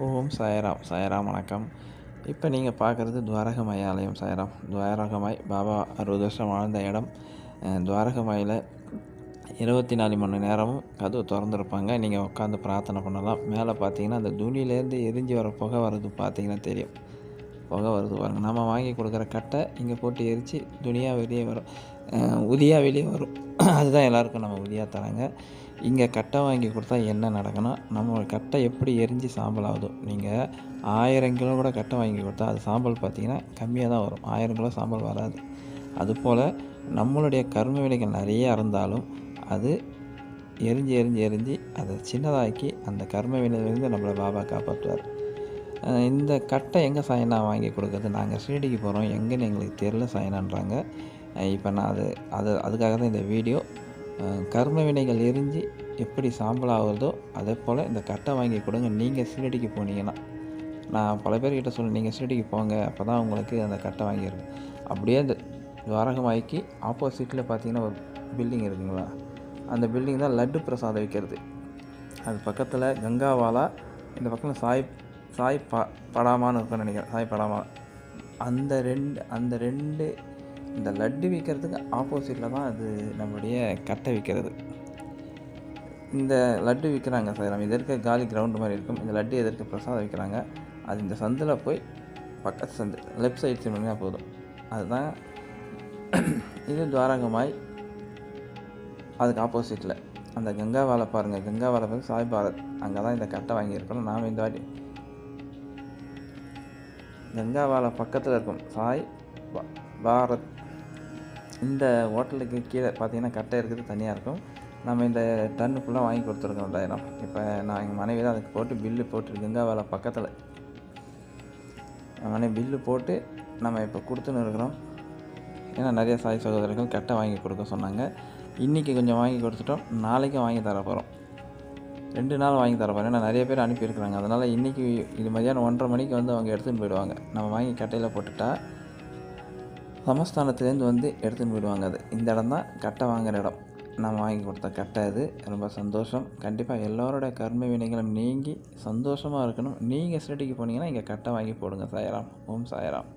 ஓம் சாயராம் சாயராம் வணக்கம். இப்போ நீங்கள் பார்க்குறது துவாரகமாய் ஆலயம் சாயராம். துவாரகமாய் பாபா அறுபது வருஷம் வாழ்ந்த இடம். துவாரகமாயில் இருபத்தி நாலு மணி நேரமும் கதவு திறந்துருப்பாங்க. நீங்கள் உட்காந்து பிரார்த்தனை பண்ணலாம். மேலே பார்த்தீங்கன்னா அந்த துணியிலேருந்து எரிஞ்சு வர புகை வர்றது பார்த்தீங்கன்னா தெரியும். புகை வருது பாருங்க. நம்ம வாங்கி கொடுக்குற கட்டை இங்கே போட்டு எரித்து துணியாக வெளியே வரும். உதியாக வெளியே வரும். அதுதான் எல்லாருக்கும் நம்ம உதியாக தராங்க. இங்கே கட்டை வாங்கி கொடுத்தா என்ன நடக்கணும்? நம்ம கட்டை எப்படி எரிஞ்சு சாம்பல் ஆகுதோ. நீங்கள் ஆயிரம் கிலோ கூட கட்டை வாங்கி கொடுத்தா அது சாம்பல் பார்த்தீங்கன்னா கம்மியாக தான் வரும். ஆயிரம் கிலோ சாம்பல் வராது. அதுபோல் நம்மளுடைய கர்ம வினைகள் நிறைய இருந்தாலும் அது எரிஞ்சு எரிஞ்சு எரிஞ்சு அதை சின்னதாக்கி அந்த கர்ம வினையிலிருந்து நம்மளை பாபா காப்பாற்றுவார் இந்த கட்டை எங்கே சாயனா வாங்கி கொடுக்குறது? நாங்கள் ஷீரடிக்கு போகிறோம் எங்கேன்னு எங்களுக்கு தெரில சாயனான்றாங்க. இப்போ நான் அது அது அதுக்காக தான் இந்த வீடியோ. கர்ம வினைகள் எரிஞ்சு எப்படி சாம்பல் ஆகுறதோ அதே போல் இந்த கட்டை வாங்கி கொடுங்க. நீங்கள் ஷீரடிக்கு போனீங்கன்னா நான் பல பேர்கிட்ட சொல்ல நீங்கள் ஷீரடிக்கு போங்க அப்போ தான் உங்களுக்கு அந்த கட்டை வாங்கியிருக்கு அப்படியே இந்த துவாரகமாய்க்கு ஆப்போசிட்டில் பார்த்தீங்கன்னா ஒரு பில்டிங் இருக்குங்களா? அந்த பில்டிங் தான் லட்டு பிரசாதம் விற்கிறது அது பக்கத்தில் கங்காவாலா இந்த பக்கம் சாய் சாய் ப படாமான்னு இருக்கும்னு நினைக்கிறேன். சாய் படாமா. அந்த ரெண்டு அந்த ரெண்டு இந்த லட்டு விற்கிறதுக்கு ஆப்போசிட்டில் தான் அது நம்மளுடைய கட்டை விற்கிறது இந்த லட்டு விற்கிறாங்க சார். நம்ம எதிர்க்க காலி கிரவுண்டு மாதிரி இருக்கும். இந்த லட்டு எதிர்க்க பிரசாதம் விற்கிறாங்க அது இந்த சந்தில் போய் பக்கத்து சந்து லெஃப்ட் சைடு சிம்னா போதும். அதுதான் இது துவாரகமாய் அதுக்கு ஆப்போசிட்டில் அந்த கங்காவாலை பாருங்கள் கங்காவாலை பாருங்கள் சாய் பாரத். அங்கே தான் இந்த கட்டை வாங்கியிருக்கோம் நாம் இந்த வாட்டி. கங்காவாலை பக்கத்தில் இருக்கும். சாய் பா- பாரத் இந்த ஹோட்டலுக்கு கீழே பார்த்தீங்கன்னா கட்டை இருக்கிறது தனியாக இருக்கும். நம்ம இந்த டன்னு ஃபுல்லாக வாங்கி கொடுத்துருக்கோம் ரெண்டாயிரம். இப்போ நான் எங்கள் மனைவி தான் அதுக்கு போட்டு பில்லு போட்டு கங்காவாலை பக்கத்தில். என் மனைவி பில்லு போட்டு நம்ம இப்போ கொடுத்துன்னு இருக்கிறோம். ஏன்னா நிறைய சாய் சகோதரர்கள் கட்டை வாங்கி கொடுக்க சொன்னாங்க. இன்றைக்கி கொஞ்சம் வாங்கி கொடுத்துட்டோம். நாளைக்கும் வாங்கி தர போகிறோம் ரெண்டு நாள் வாங்கி தர போகிறோம் ஏன்னா நிறைய பேர் அனுப்பியிருக்கிறாங்க. அதனால் இன்றைக்கி இது மதியானம் ஒன்றரை மணிக்கு வந்து அவங்க எடுத்துன்னு போயிடுவாங்க. நம்ம வாங்கி கட்டையில் போட்டுட்டா சமஸ்தானத்துலேருந்து வந்து எடுத்துன்னு போயிடுவாங்க அது. இந்த இடம் தான் கட்டை வாங்குற இடம். நான் வாங்கி கொடுத்த கட்டை அது. ரொம்ப சந்தோஷம். கண்டிப்பாக எல்லோரோட கர்ம வினைகளும் நீங்கி சந்தோஷமாக இருக்கணும். நீங்கள் சிரட்டிக்கு போனீங்கன்னா இங்கே கட்டை வாங்கி போடுங்க சாயராம். ஓம் சாயராம்.